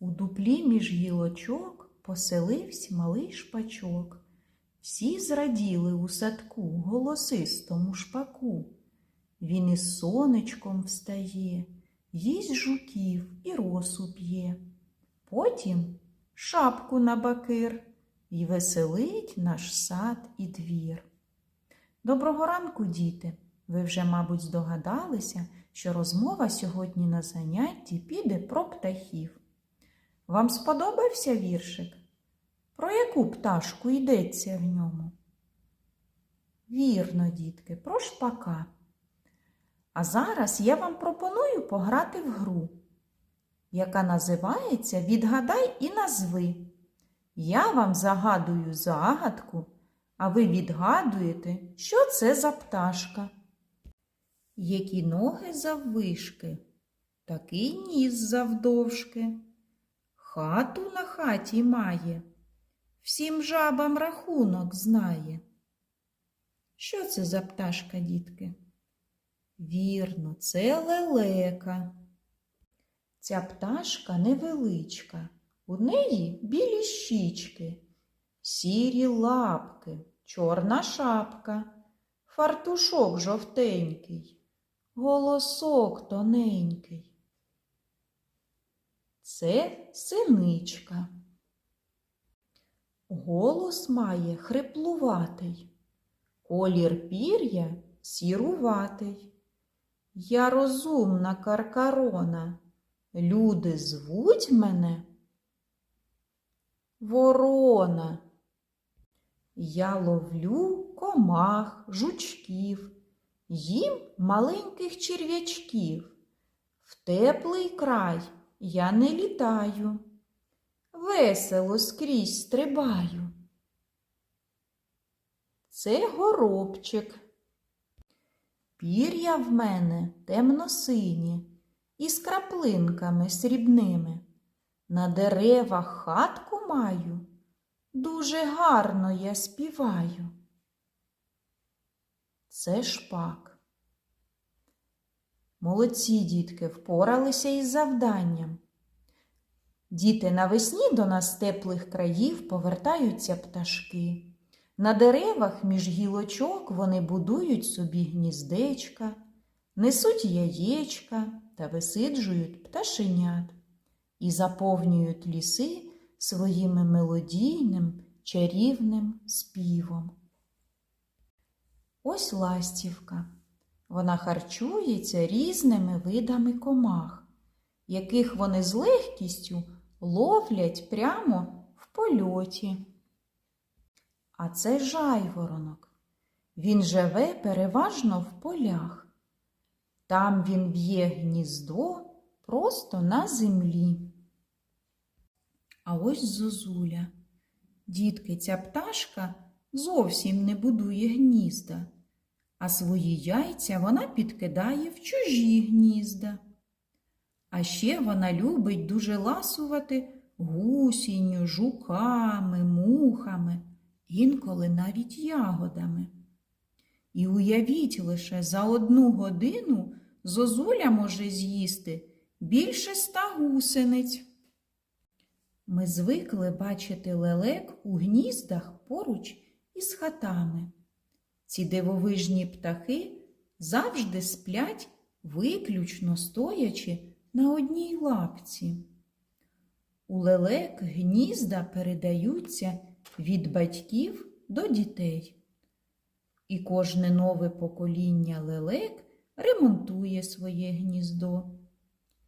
У дуплі між гілочок поселився малий шпачок. Всі зраділи у садку голосистому шпаку. Він із сонечком встає, їсть жуків і росу п'є. Потім шапку на бакир і веселить наш сад і двір. Доброго ранку, діти! Ви вже, мабуть, здогадалися, що розмова сьогодні на занятті піде про птахів. Вам сподобався віршик? Про яку пташку йдеться в ньому? Вірно, дітки, про шпака. А зараз я вам пропоную пограти в гру, яка називається Відгадай і назви. Я вам загадую загадку, а ви відгадуєте, що це за пташка. Які ноги заввишки, такий ніс завдовжки. Хату на хаті має, всім жабам рахунок знає. Що це за пташка, дітки? Вірно, це лелека. Ця пташка невеличка, у неї білі щічки, сірі лапки, чорна шапка, фартушок жовтенький, голосок тоненький. Це синичка. Голос має хриплуватий, колір пір'я сіруватий. Я розумна каркарона, люди звуть мене Ворона. Я ловлю комах, жучків, їм маленьких черв'ячків. В теплий край я не літаю, весело скрізь стрибаю. Це горобчик. Пір'я в мене темно-сині, із краплинками срібними. На деревах хатку маю, дуже гарно я співаю. Це шпак. Молодці дітки впоралися із завданням. Діти навесні до нас теплих країв повертаються пташки. На деревах між гілочок вони будують собі гніздечка, несуть яєчка та висиджують пташенят і заповнюють ліси своїми мелодійним чарівним співом. Ось ластівка. Вона харчується різними видами комах, яких вони з легкістю ловлять прямо в польоті. А це жайворонок. Він живе переважно в полях. Там він б'є гніздо просто на землі. А ось зозуля. Дітки, ця пташка зовсім не будує гнізда, а свої яйця вона підкидає в чужі гнізда. А ще вона любить дуже ласувати гусінню, жуками, мухами, інколи навіть ягодами. І уявіть лише за одну годину зозуля може з'їсти більше ста гусениць. Ми звикли бачити лелек у гніздах поруч із хатами. Ці дивовижні птахи завжди сплять, виключно стоячи на одній лапці. У лелек гнізда передаються від батьків до дітей. І кожне нове покоління лелек ремонтує своє гніздо,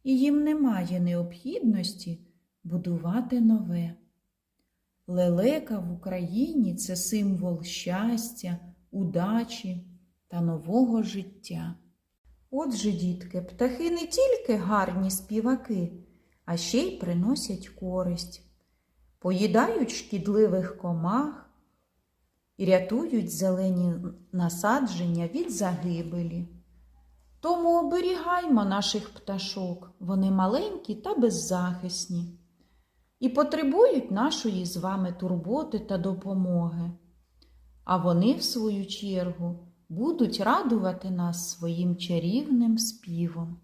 і їм немає необхідності будувати нове. Лелека в Україні це символ щастя, удачі та нового життя. Отже, дітки, птахи не тільки гарні співаки, а ще й приносять користь, поїдають шкідливих комах і рятують зелені насадження від загибелі. Тому оберігаймо наших пташок, вони маленькі та беззахисні і потребують нашої з вами турботи та допомоги. А вони, в свою чергу, будуть радувати нас своїм чарівним співом.